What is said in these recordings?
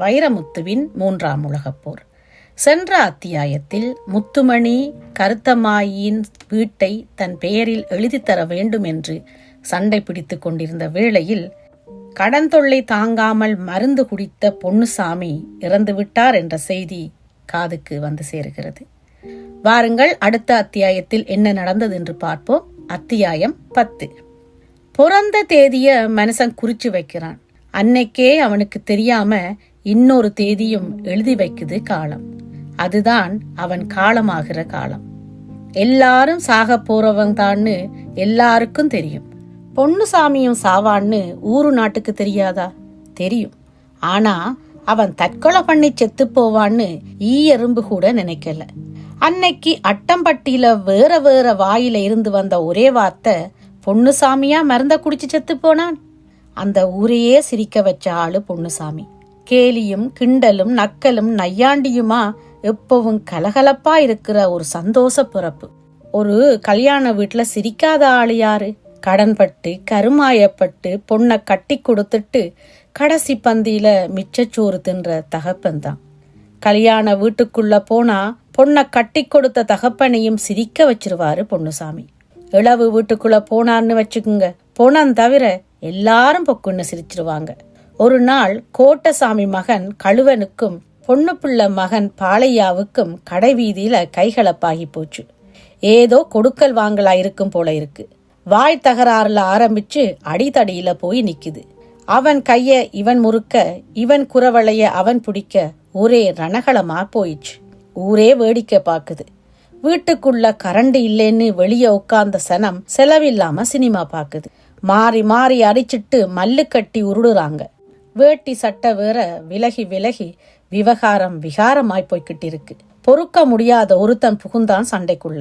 வைரமுத்துவின் மூன்றாம் உலகப்போர் சென்ற அத்தியாயத்தில் முத்துமணி கருத்தமாயின் வீட்டை தன் பெயரில் எழுதித் தர வேண்டும் என்று சண்டை பிடித்து கொண்டிருந்த வேளையில் கடன் தொல்லை தாங்காமல் மருந்து குடித்த பொன்னுசாமி இறந்துவிட்டார் என்ற செய்தி காதுக்கு வந்து சேருகிறது. வாருங்கள் அடுத்த அத்தியாயத்தில் என்ன நடந்தது என்று பார்ப்போம். அத்தியாயம் பத்து. பிறந்த தேதிய மனுஷன் குறிச்சு வைக்கிறான். அன்னைக்கே அவனுக்கு தெரியாம இன்னொரு தேதியும் எழுதி வைக்குது காலம். அதுதான் அவன் காலமாகிற காலம். எல்லாரும் சாக போறவங்க தான்னு எல்லாருக்கும் தெரியும். பொண்ணுசாமியும் சாவான்னு ஊரு நாட்டுக்கு தெரியாதா? தெரியும். ஆனா அவன் தற்கொலை பண்ணி செத்து போவான்னு ஈ எறும்பு கூட நினைக்கல. அன்னைக்கு அட்டம்பட்டியில வேற வேற வாயில இருந்து வந்த ஒரே வார்த்தை பொண்ணுசாமியா மருந்த குடிச்சு செத்து போனான்? அந்த ஊரையே சிரிக்க வச்ச ஆளு பொண்ணுசாமி கேலியும் கிண்டலும் நக்கலும் நையாண்டியுமா? எப்பவும் கலகலப்பா இருக்கிற ஒரு சந்தோஷ பிறப்பு. ஒரு கல்யாண வீட்டுல சிரிக்காத ஆள் யாரு? கடன்பட்டு கருமாயப்பட்டு பொண்ணை கட்டி கொடுத்துட்டு கடைசி பந்தியில மிச்சச்சோறு தின்ற தகப்பன் தான் கல்யாண வீட்டுக்குள்ள போனா பொண்ணை கட்டி கொடுத்த தகப்பனையும் சிரிக்க வச்சிருவாரு பொண்ணுசாமி இளவு வீட்டுக்குள்ள போனான்னு வச்சுக்குங்க. போனான் தவிர எல்லாரும் பொக்குன்னு சிரிச்சிருவாங்க. ஒரு நாள் கோட்டசாமி மகன் கழுவனுக்கும் பொண்ணு பிள்ளை மகன் பாளையாவுக்கும் கடை வீதியில கைகலப்பாகி போச்சு. ஏதோ கொடுக்கல் வாங்கலா இருக்கும் போல இருக்கு. வாய் தகராறுல ஆரம்பிச்சு அடித்தடியில போய் நிக்குது. அவன் கைய இவன் முறுக்க இவன் குறவளைய அவன் பிடிக்க ஒரே ரணகலமா போயிடுச்சு ஊரே வேடிக்கை பாக்குது. வீட்டுக்குள்ள கரண்ட் இல்லைன்னு வெளியே உட்கார்ந்த சனம் செலவில்லாம சினிமா பாக்குது. மாறி மாறி அடிச்சிட்டு மல்லு கட்டி உருடுறாங்க. வேட்டி சட்டை வேற விலகி விலகி விவகாரம் விகாரமாய் போய்கிட்டு இருக்கு பொறுக்க முடியாத ஒருத்தன் புகுந்தான் சண்டைக்குள்ள.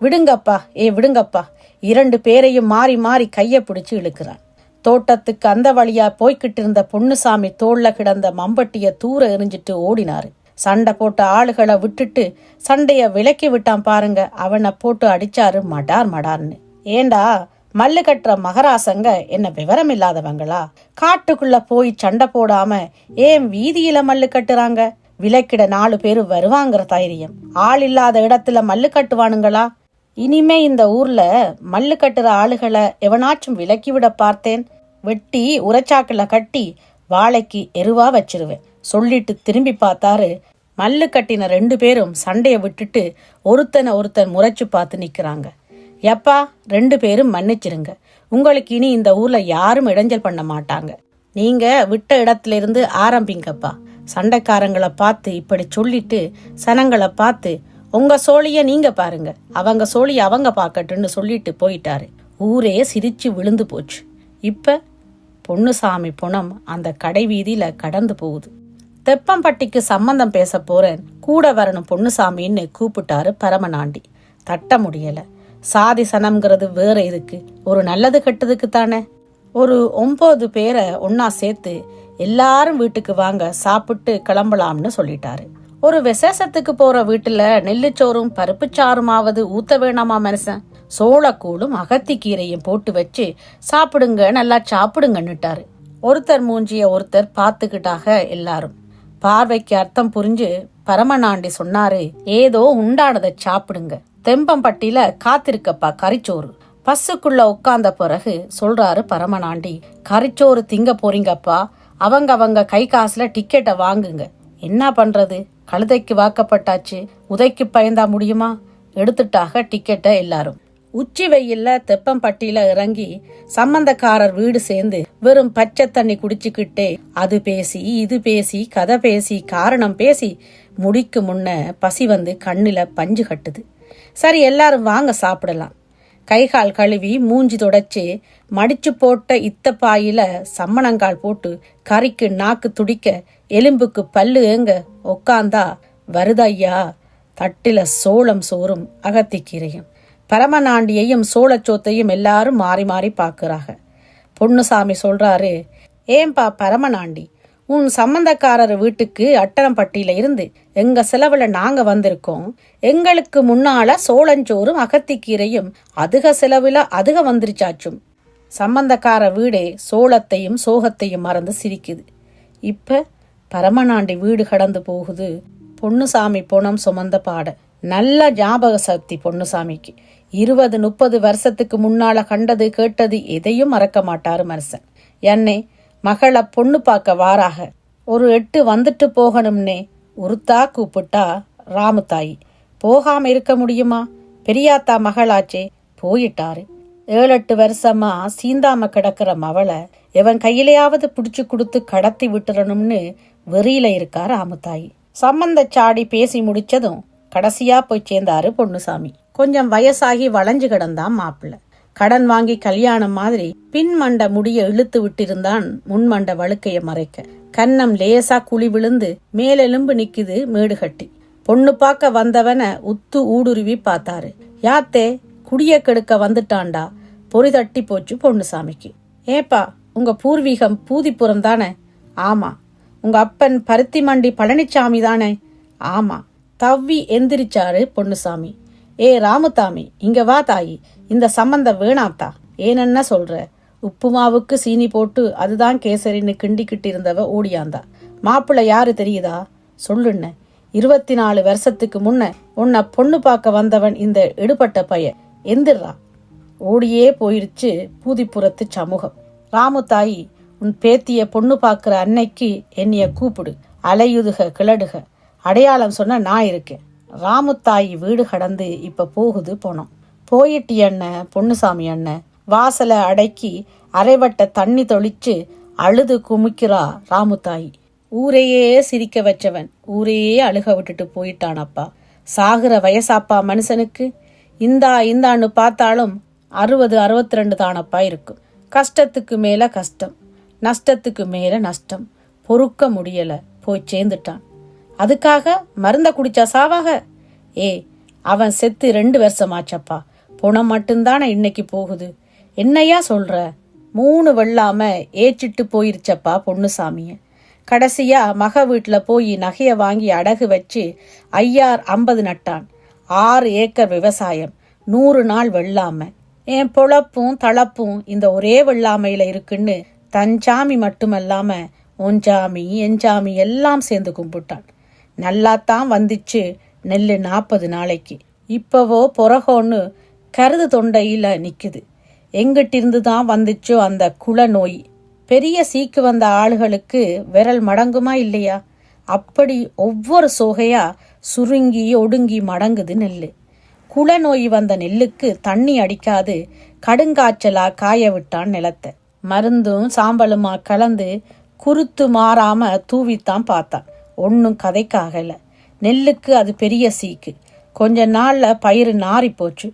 விடுங்கப்பா ஏ விடுங்கப்பா. இரண்டு பேரையும் மாறி மாறி கையை பிடிச்சு இழுக்கிறான். தோட்டத்துக்கு அந்த வழியா போய்கிட்டு இருந்த பொன்னுசாமி தோல்ல கிடந்த மம்பட்டிய தூர எரிஞ்சிட்டு ஓடினாரு. சண்டை போட்ட ஆளுகளை விட்டுட்டு சண்டைய விலக்கி விட்டான் பாருங்க அவனை போட்டு அடிச்சாரு மடார் மடார்னு. ஏண்டா மல்லு கட்டுற மகராசங்க என்ன விவரம் இல்லாதவங்களா காட்டுக்குள்ள போய் சண்டை போடாம ஏன் வீதியில மல்லு கட்டுறாங்க? விலக்கிட நாலு பேரு வருவாங்கிற தைரியம். ஆள் இல்லாத இடத்துல மல்லு கட்டுவானுங்களா? இனிமே இந்த ஊர்ல மல்லு கட்டுற ஆளுகளை எவனாச்சும் விலக்கி விட பார்த்தேன். வெட்டி உரைச்சாக்குல கட்டி வாழைக்கு எருவா வச்சிருவேன். சொல்லிட்டு திரும்பி பார்த்தாரு மல்லு கட்டின ரெண்டு பேரும் சண்டையை விட்டுட்டு ஒருத்தனை ஒருத்தன் முறைச்சு பார்த்து நிக்கிறாங்க. எப்பா ரெண்டு பேரும் மன்னிச்சிருங்க. உங்களுக்கு இனி இந்த ஊர்ல யாரும் இடைஞ்சல் பண்ண மாட்டாங்க. நீங்க விட்ட இடத்துல இருந்து ஆரம்பிங்கப்பா. சண்டைக்காரங்களை பார்த்து இப்படி சொல்லிட்டு சனங்களை பார்த்து உங்க சோழிய நீங்க பாருங்க. அவங்க சோழிய அவங்க பார்க்கட்டுன்னு சொல்லிட்டு போயிட்டாரு. ஊரே சிரிச்சு விழுந்து போச்சு. இப்ப பொன்னுசாமி புணம் அந்த கடை வீதியில கடந்து போகுது. தெப்பம்பட்டிக்கு சம்பந்தம் பேச போறேன். கூட வரணும் பொன்னுசாமின்னு கூப்பிட்டாரு பரமநாண்டி. தட்ட முடியலை. சாதி சனம்ங்கிறது வேற இருக்கு. ஒரு நல்லது கெட்டதுக்கு தானே ஒரு ஒன்பது பேரை ஒன்னா சேர்த்து எல்லாரும் வீட்டுக்கு வாங்க சாப்பிட்டு கிளம்பலாம்னு சொல்லிட்டாரு. ஒரு விசேஷத்துக்கு போற வீட்டுல நெல்லுச்சோறும் பருப்புச்சாறுமாவது ஊத்த வேணாமா மனுஷன்? சோளக்கூழும் அகத்திக்கீரையும் போட்டு வச்சு சாப்பிடுங்க நல்லா சாப்பிடுங்கன்னுட்டாரு. ஒருத்தர் மூஞ்சிய ஒருத்தர் பார்த்துக்கிட்டாக எல்லாரும். பார்வைக்கு அர்த்தம் புரிஞ்சு பரமநாண்டி சொன்னாரு ஏதோ உண்டானதை சாப்பிடுங்க. தெம்பம்பட்டியில காத்திருக்கப்பா கறிச்சோறு பஸ்ஸுக்குள்ள உட்கார்ந்த பிறகு சொல்றாரு பரமநாண்டி கறிச்சோறு திங்க போறீங்கப்பா. அவங்க அவங்க கை காசுல டிக்கெட்டை வாங்குங்க. என்ன பண்றது? கழுதைக்கு வாக்கப்பட்டாச்சு. உதைக்கு பயந்தா முடியுமா? எடுத்துட்டாக டிக்கெட்டை எல்லாரும். உச்சி வெயில்ல தெப்பம்பட்டியில இறங்கி சம்பந்தக்காரர் வீடு சேர்ந்து வெறும் பச்சை தண்ணி குடிச்சுக்கிட்டே அது பேசி இது பேசி கதை பேசி காரணம் பேசி முடிக்கு முன்ன பசி வந்து கண்ணில பஞ்சு கட்டுது. சரி எல்லாரும் வாங்க சாப்பிடலாம். கைகால் கழுவி மூஞ்சி தொடச்சி மடிச்சு போட்ட இத்த பாயில சம்மணங்கால் போட்டு கறிக்கு நாக்கு துடிக்க எலும்புக்கு பல்லு ஏங்க உக்காந்தா வருதையா தட்டில சோளம் சோறும் அகத்திக்கீரையும். பரமநாண்டியையும் சோளச்சோத்தையும் எல்லாரும் மாறி மாறி பார்க்குறாங்க. பொன்னுசாமி சொல்றாரு ஏன்பா பரமநாண்டி உன் சம்பந்தக்காரர் வீட்டுக்கு அட்டனம்பட்டியில இருந்து எங்க செலவுல நாங்க வந்திருக்கோம். எங்களுக்கு முன்னால சோளஞ்சோறும் அகத்திக்கீரையும் அதிக செலவுல அதிக வந்துருச்சாச்சும். சம்பந்தக்கார வீடே சோளத்தையும் சோகத்தையும் மறந்து சிரிக்குது. இப்ப பரமநாண்டி வீடு கடந்து போகுது. பொன்னுசாமி பொணம் சுமந்த பாட. நல்ல ஞாபக சக்தி பொன்னுசாமிக்கு. இருபது முப்பது வருஷத்துக்கு முன்னால கண்டது கேட்டது எதையும் மறக்க மாட்டாரு மனுஷன் என்னை மகளை பொண்ணு பார்க்க வாராக. ஒரு எட்டு வந்துட்டு போகணும்னே உருத்தா கூப்பிட்டா ராமுத்தாயி. போகாம இருக்க முடியுமா? பெரியாத்தா மகளாச்சே போயிட்டாரு. ஏழெட்டு வருஷமா சீந்தாம கிடக்கிற மவளை எவன் கையிலையாவது பிடிச்சு கொடுத்து கடத்தி விட்டுறணும்னு வெறியில இருக்கா ராமுத்தாயி. சம்பந்த சாடி பேசி முடிச்சதும் கடைசியா போய் சேர்ந்தாரு பொன்னுசாமி. கொஞ்சம் வயசாகி வளைஞ்சு கிடந்தான் மாப்பிள்ளை. கடன் வாங்கி கல்யாணம் மாதிரி பின் மண்ட முடிய இழுத்து விட்டிருந்தான் முன்மண்ட வழுக்கைய மறைக்க. கன்னம் லேசா குழி விழுந்து மேலெலும்பு நிக்குது மேடு கட்டி பொண்ணு பார்க்க வந்தவன உத்து ஊடுருவி பார்த்தாரு. யாத்தே குடிய கெடுக்க வந்துட்டான்டா பொறி தட்டி போச்சு பொண்ணுசாமிக்கு ஏப்பா உங்க பூர்வீகம் பூதிப்புறம் தானே ஆமா. உங்க அப்பன் பருத்தி மண்டி பழனிச்சாமி தானே? ஆமா. தவ்வி எந்திரிச்சாரு பொண்ணுசாமி ஏ ராமுத்தாமி இங்க வா தாயி. இந்த சம்பந்தம் வேணாத்தா? ஏனென்ன சொல்ற? உப்புமாவுக்கு சீனி போட்டு அதுதான் கேசரின்னு கிண்டிக்கிட்டு இருந்தவ ஓடியாந்தா. மாப்பிள்ளை யாரு தெரியுதா? சொல்லுன்ன இருபத்தி நாலு வருஷத்துக்கு முன்ன உன்னை பொண்ணு பார்க்க வந்தவன் இந்த எடுபட்ட பைய. எந்திர்றா. ஓடியே போயிருச்சு பூதிப்புறத்து சமூகம். ராமு தாயி உன் பேத்திய பொண்ணு பார்க்குற அன்னைக்கு என்னைய கூப்பிடு. அலையுதுக கிளடுக. அடையாளம் சொன்ன நான் இருக்கேன். ராமுத்தாயி வீடு கடந்து இப்ப போகுது போனோம். போயிட்டு அண்ணன் பொன்னுசாமி அண்ணன் வாசலை அடக்கி அரைவட்ட தண்ணி தொளிச்சு அழுது குமிக்கிறா ராமுத்தாயி. ஊரையே சிரிக்க வச்சவன் ஊரையே அழுக விட்டுட்டு போயிட்டானப்பா சாகுற வயசாப்பா மனுஷனுக்கு. இந்தா இந்தான்னு பார்த்தாலும் அறுபது அறுபத்தி ரெண்டு தானப்பா இருக்கும். கஷ்டத்துக்கு மேல கஷ்டம் நஷ்டத்துக்கு மேல நஷ்டம். பொறுக்க முடியல போய் சேர்ந்துட்டான். அதுக்காக மருந்த குடிச்சா சாவாக? ஏ அவன் செத்து ரெண்டு வருஷமாச்சப்பா. புணம் மட்டும்தானே இன்னைக்கு போகுது? என்னையா சொல்ற? மூணு வெள்ளாம ஏச்சிட்டு போயிருச்சப்பா பொண்ணுசாமிய கடைசியா மக வீட்டில் போய் நகைய வாங்கி அடகு வச்சு ஐயார் ஐம்பது நட்டான். ஆறு ஏக்கர் விவசாயம் நூறு நாள் வெள்ளாம. என் பொழப்பும் தளப்பும் இந்த ஒரே வெள்ளாமையில இருக்குன்னு தஞ்சாமி மட்டுமல்லாம உஞ்சாமி எஞ்சாமி எல்லாம் சேர்ந்து கும்பிட்டான். நல்லாத்தான் வந்துச்சு நெல் நாற்பது நாளைக்கு. இப்பவோ புறகோன்னு கருது தொண்டையில் நிற்குது எங்கிட்டிருந்து தான் வந்துச்சோ அந்த குள நோய் பெரிய சீக்கு வந்த ஆளுகளுக்கு விரல் மடங்குமா இல்லையா? அப்படி ஒவ்வொரு சோகையா சுருங்கி ஒடுங்கி மடங்குது நெல்லு. குள நோய் வந்த நெல்லுக்கு தண்ணி அடிக்காது கடுங்காய்ச்சலா காய விட்டான் நிலத்தை. மருந்தும் சாம்பலுமா கலந்து குருத்து மாறாம தூவித்தான் பார்த்தான். ஒன்னும் கதைக்காகல. நெல்லுக்கு அது பெரிய சீக்கு. கொஞ்ச நாள்ல பயிர் நாறி போச்சு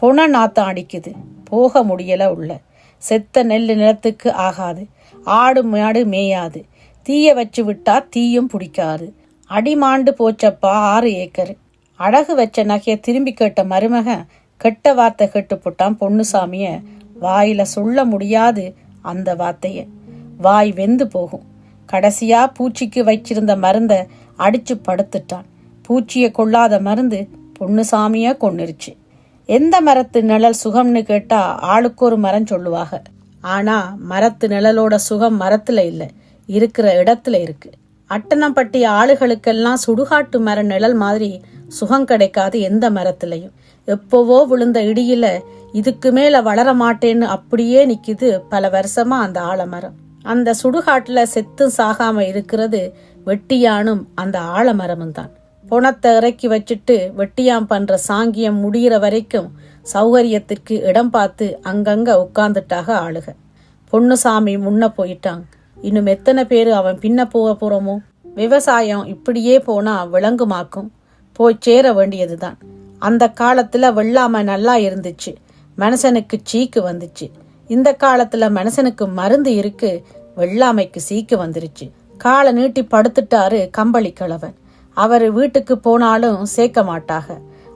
பொண நாத்தம் அடிக்குது. போக முடியல உள்ள. செத்த நெல் நிலத்துக்கு ஆகாது. ஆடு மாடு மேயாது. தீய வச்சு விட்டா தீயும் பிடிக்காது. அடிமாண்டு போச்சப்பா ஆறு ஏக்கர். அழகு வச்ச நகைய திரும்பி கேட்ட மருமக கெட்ட வார்த்தை கெட்டு போட்டான் பொண்ணுசாமிய வாயில சொல்ல முடியாது அந்த வார்த்தைய. வாய் வெந்து போகும். கடைசியா பூச்சிக்கு வச்சிருந்த மருந்த அடிச்சு படுத்துட்டான். பூச்சியை கொள்ளாத மருந்து பொண்ணுசாமிய கொன்னுருச்சு. எந்த மரத்து நிழல் சுகம்னு கேட்டா ஆளுக்கு ஒரு மரம் சொல்லுவாங்க. ஆனா மரத்து நிழலோட சுகம் மரத்துல இல்ல. இருக்கிற இடத்துல இருக்கு. அட்டனப்பட்டி ஆளுகளுக்கெல்லாம் சுடுகாட்டு மர நிழல் மாதிரி சுகம் கிடைக்காது எந்த மரத்துலையும். எப்போவோ விழுந்த இடியில இதுக்கு மேல வளர மாட்டேன்னு அப்படியே நிக்குது பல வருஷமா அந்த ஆலமரம். அந்த சுடுகாட்டுல செத்தும் சாகாம இருக்கிறது வெட்டியானும் அந்த ஆலமரமும் தான். புணத்தை இறக்கி வச்சுட்டு வெட்டியாம் பண்ற சாங்கியம் முடிகிற வரைக்கும் சௌகரியத்திற்கு இடம் பார்த்து அங்கங்க உட்கார்ந்துட்டாக ஆளுக. பொண்ணுசாமி முன்ன போயிட்டான். இன்னும் எத்தனை பேர் அவன் பின்ன போக போறோமோ? விவசாயம் இப்படியே போனா விலங்குமாக்கும் போய் சேர வேண்டியதுதான். அந்த காலத்துல வெள்ளாம நல்லா இருந்துச்சு. மனுஷனுக்கு சீக்கு வந்துச்சு. இந்த காலத்துல மனுஷனுக்கு மருந்து இருக்கு வெள்ளாமைக்கு சீக்கு வந்துருச்சு. காலை நீட்டி படுத்துட்டாரு கம்பளி கிழவன் அவர் வீட்டுக்கு போனாலும் சேர்க்க மாட்டாக.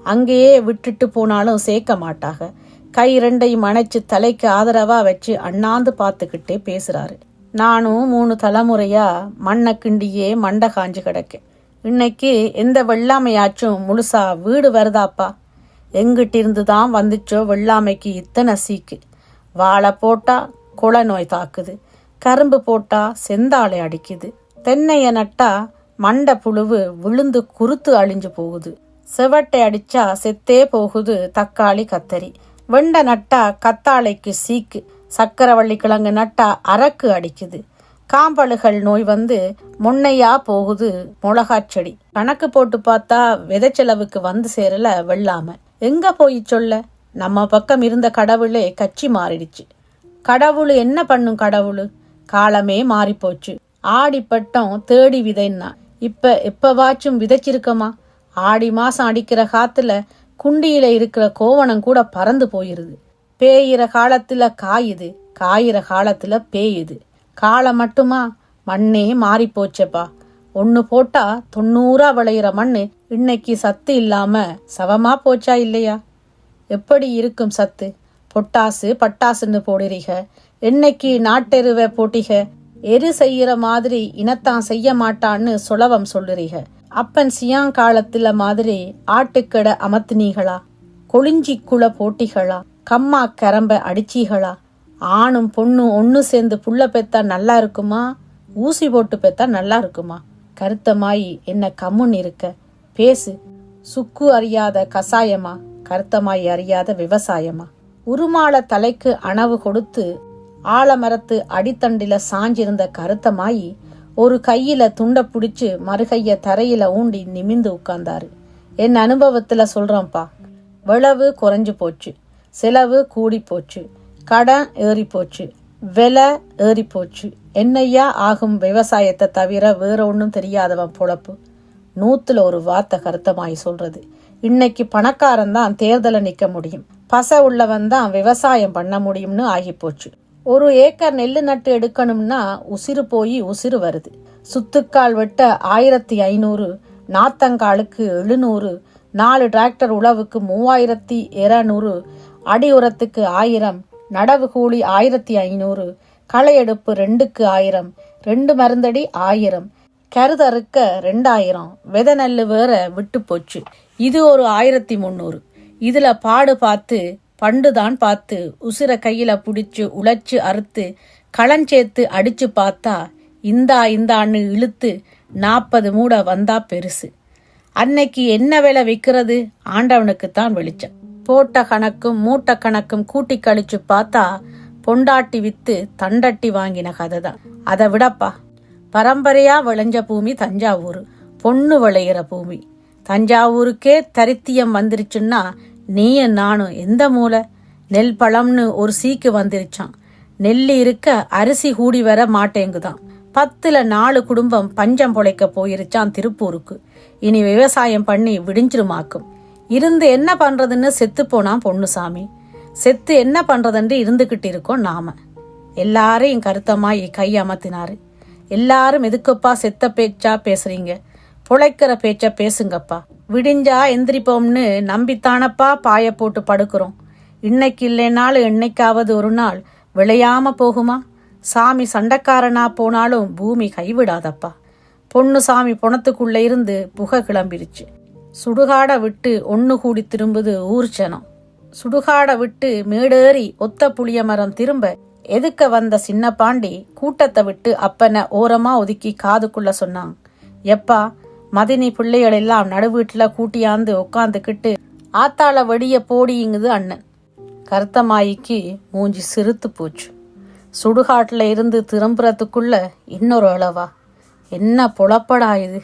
அங்கேயே விட்டுட்டு போனாலும் சேர்க்க மாட்டாக. கை ரெண்டையும் அணைச்சு தலைக்கு ஆதரவா வச்சு அண்ணாந்து பார்த்துக்கிட்டே பேசுறாரு. நானும் மூணு தலைமுறையா மண்ணை கிண்டியே மண்டை காஞ்சு கிடக்கேன். இன்னைக்கு எந்த வெள்ளாமையாச்சும் முழுசா வீடு வருதாப்பா? எங்கிட்டிருந்து தான் வந்துச்சோ வெள்ளாமைக்கு இத்தனை சீக்கு. வாழை போட்டா குள நோய் தாக்குது. கரும்பு போட்டா செந்தாழை அடிக்குது. தென்னையை நட்டா மண்ட புழுவு விழுந்து குருத்து அழிஞ்சு போகுது. செவட்டை அடிச்சா செத்தே போகுது தக்காளி கத்தரி. வெண்டை நட்டா கத்தாழைக்கு சீக்கு. சக்கரவள்ளி கிழங்கு நட்டா அரக்கு அடிக்குது. காம்பழுகள் நோய் வந்து முன்னையா போகுது மிளகா செடி. கணக்கு போட்டு பார்த்தா விதைச்செலவுக்கு வந்து சேரல வெள்ளாம. எங்க போய் சொல்ல? நம்ம பக்கம் இருந்த கடவுளே கட்சி மாறிடுச்சு. கடவுள் என்ன பண்ணும் கடவுள்? காலமே மாறிப்போச்சு. ஆடிப்பட்டம் தேடி விதைன்னா. இப்போ எப்போவாச்சும் விதைச்சிருக்கமா? ஆடி மாதம் அடிக்கிற காத்துல குண்டியில இருக்கிற கோவணம் கூட பறந்து போயிருது. பேயிற காலத்துல காயுது காயிற காலத்துல பேயுது. காலம் மட்டுமா? மண்ணே மாறி போச்சப்பா ஒன்று போட்டா தொண்ணூறா விளையிற மண்ணு இன்னைக்கு சத்து இல்லாம சவமா போச்சா இல்லையா? எப்படி இருக்கும் சத்து? பொட்டாசு பட்டாசுன்னு போடுறீக என்னைக்கு நாட்டெருவை போட்டிக எரு செய்யற மாதிரி இனத்தான் செய்ய மாட்டான்னு சுலவம் சொல்லுறீக. அப்பன் சியாங் காலத்துல மாதிரி ஆட்டுக்கடை அமர்த்தினீகளா கொளிஞ்சிக்குள போட்டிகளா? கம்மா கரம்ப அடிச்சீகளா? ஆணும் பொண்ணும் ஒன்று சேர்ந்து புள்ள பெத்தா நல்லா இருக்குமா? ஊசி போட்டு பெத்தா நல்லா இருக்குமா? கருத்தமாயி என்ன கம்முன்னு இருக்க? பேசு. சுக்கு அறியாத கசாயமா? கருத்தமாயி அறியாத விவசாயமா? உருமாள தலைக்கு அணவு கொடுத்து ஆலமரத்து அடித்தண்டில சாஞ்சிருந்த கருத்தமாயி ஒரு கையில துண்டை பிடிச்சு மறுகைய தரையில ஊண்டி நிமிந்து உட்கார்ந்தாரு. என் அனுபவத்துல சொல்றேன்ப்பா. விளவு குறைஞ்சு போச்சு. செலவு கூடி போச்சு. கடன் ஏறி போச்சு. விலை ஏறி போச்சு. என்னையா ஆகும் விவசாயத்தை தவிர வேற ஒன்றும் தெரியாதவன் பொழப்பு. நூத்துல ஒரு வார்த்தை கருத்தமாய் சொல்றது. இன்னைக்கு பணக்காரன் தான் தேர்தலை நிக்க முடியும். பச உள்ளவன் தான் விவசாயம் பண்ண முடியும்னு ஆகி போச்சு ஒரு ஏக்கர் நெல் நட்டு எடுக்கணும்னா உசிறு போய் உசிறு வருது. சுத்துக்கால் வெட்ட ஆயிரத்தி ஐநூறு நாத்தங்காலுக்கு எழுநூறு நாலு டிராக்டர் உழவுக்கு மூவாயிரத்தி இருநூறு அடி உரத்துக்கு ஆயிரம் நடவு கூலி ஆயிரத்தி ஐநூறு களை எடுப்பு ரெண்டுக்கு ஆயிரம் ரெண்டு மருந்தடி ஆயிரம் கருதறுக்க ரெண்டாயிரம் வித நெல் வேற விட்டு போச்சு. இது ஒரு ஆயிரத்தி முந்நூறு இதுல பாடு பார்த்து பண்டுதான் பார்த்து உசுர கையில புடிச்சு உழைச்சு அறுத்து களஞ்சேத்து அடிச்சு பார்த்தா இந்தா இந்தான்னு இழுத்து நாற்பது மூட வந்தா பெருசு. அன்னைக்கு என்ன விலை விற்கிறது? ஆண்டவனுக்கு தான் வெளிச்சம். போட்ட கணக்கும் மூட்ட கணக்கும் கூட்டி கழிச்சு பார்த்தா பொண்டாட்டி வித்து தண்டட்டி வாங்கின கதை தான் அதை விடப்பா. பரம்பரையா விளைஞ்ச பூமி தஞ்சாவூர். பொண்ணு விளையிற பூமி. தஞ்சாவூருக்கே தரித்தியம் வந்துருச்சுன்னா நீயும் நானும் எந்த மூளை நெல் பழம்னு ஒரு சீக்கு வந்துருச்சான் நெல் இருக்க அரிசி கூடி வர மாட்டேங்குதான் பத்துல நாலு குடும்பம் பஞ்சம் பொழைக்க போயிருச்சான் திருப்பூருக்கு. இனி விவசாயம் பண்ணி விடிஞ்சிருமாக்கும். இருந்து என்ன பண்றதுன்னு செத்து போனான் பொண்ணுசாமி செத்து என்ன பண்றதுன்னு இருந்துகிட்டு இருக்கோம் நாம. எல்லாரையும் கருத்தமாய் கை அமர்த்தினாரு. எல்லாரும் எதுக்குப்பா செத்த பேச்சா பேசுறீங்க? புழைக்கிற பேச்ச பேசுங்கப்பா. விடிஞ்சா எந்திரிப்போம்னு நம்பித்தானப்பா பாய போட்டு படுக்கிறோம். இன்னைக்கு இல்லைனாலும் என்னைக்காவது ஒரு நாள் விளையாம போகுமா? சாமி சண்டைக்காரனா போனாலும் பூமி கைவிடாதப்பா. பொண்ணு சாமி புணத்துக்குள்ள இருந்து புகை கிளம்பிருச்சு. சுடுகாட விட்டு ஒன்று கூடி திரும்புது ஊர்ச்சனம் சுடுகாட விட்டு மேடேறி ஒத்த புளிய மரம் திரும்ப எதுக்க வந்த சின்ன பாண்டி கூட்டத்தை விட்டு அப்பனை ஓரமா ஒதுக்கி காதுக்குள்ள சொன்னான் எப்பா மதினி பிள்ளைகள் எல்லாம் நடுவீட்டில் கூட்டியாந்து உட்காந்துக்கிட்டு ஆத்தாள வடிய போடிங்குது அண்ணன். கருத்தமாயிக்கு மூஞ்சி சிறுத்து போச்சு. சுடுகாட்டுல இருந்து திரும்புறதுக்குள்ள இன்னொரு அளவா. என்ன புலப்படா இது?